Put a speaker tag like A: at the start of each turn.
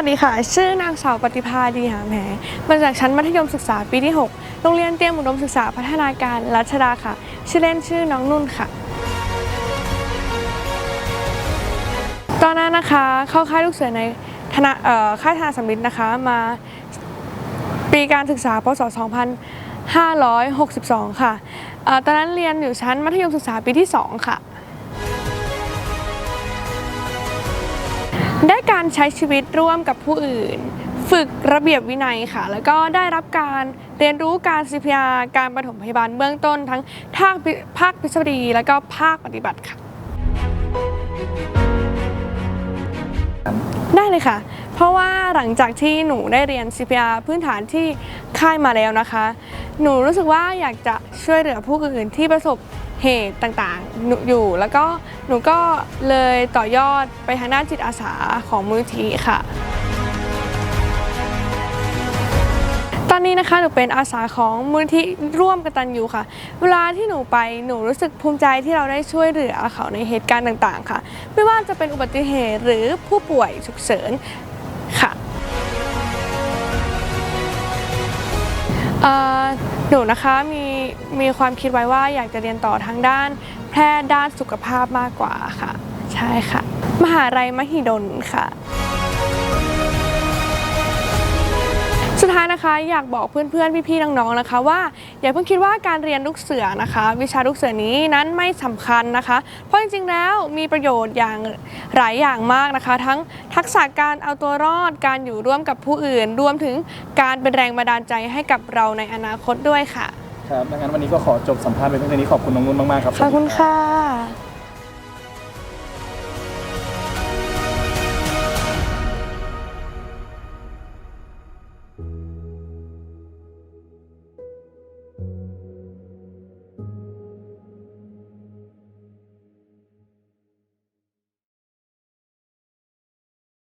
A: สดีค่ะ ชื่อนางสาวปฏิภาดีหามแหมาจากชั้นมัธยมศึกษาปีที่ 6 โรงเรียนเตรียมอุดมศึกษาพัฒนาการรัชดาค่ะ ชื่อเล่นชื่อน้องนุ่นค่ะ ตอนนั้นนะคะเข้าค่ายลูกเสือในธนาค่ายทหารสำลิดนะคะมาปีการศึกษาพศ 2562 ค่ะอ่อตอนนั้นเรียนอยู่ชั้นมัธยมศึกษาปีที่ 2 ค่ะ ได้การใช้ชีวิตร่วมกับผู้อื่น ฝึกระเบียบวินัยค่ะ แล้วก็ได้รับการเรียนรู้การ CPR การปฐมพยาบาลเบื้องต้นทั้งภาคพิภาคทฤษฎีแล้วก็ภาคปฏิบัติค่ะ ได้เลยค่ะ เพราะว่าหลังจากที่หนูได้เรียน CPR พื้นฐานที่ค่ายมาแล้วนะคะ หนูรู้สึกว่าอยากจะช่วยเหลือผู้อื่นที่ประสบ เหตุต่างๆหนูอยู่ แล้วก็หนูก็เลยต่อยอดไปทางด้านจิตอาสาของมูลทีค่ะ ตอนนี้นะคะหนูเป็นอาสาของมูลที่ร่วมกตันยูค่ะ เวลาที่หนูไปหนูรู้สึกภูมิใจที่เราได้ช่วยเหลือเขาในเหตุการณ์ต่างๆ ค่ะ ไม่ว่าจะเป็นอุบัติเหตุหรือผู้ป่วยฉุกเฉินค่ะหนูนะคะมี มีความคิดไว้ว่าอยากจะเรียนต่อทางด้าน แพทย์ด้านสุขภาพมากกว่าค่ะ ใช่ค่ะ มหาลัยมหิดลค่ะสุดท้ายนะคะอยากบอกเพื่อนๆ พี่ๆ น้องๆ นะคะ ว่าอย่าเพิ่งคิดว่าการเรียนลูกเสือนะคะ วิชาลูกเสือนี้นั้นไม่สำคัญนะคะ เพราะจริงๆ แล้วมีประโยชน์อย่างหลายอย่างมากนะคะ ทั้งทักษะการเอาตัวรอดการอยู่ร่วมกับผู้อื่น รวมถึงการเป็นแรงบันดาลใจให้กับเราในอนาคตด้วยค่ะ
B: ครับดังนั้นวันนี้ก็ขอจบสัมภาษณ์ไปเพียงเท่านี้ขอบคุณน้องนุ่นมากๆครับ
A: ขอบคุณค่ะ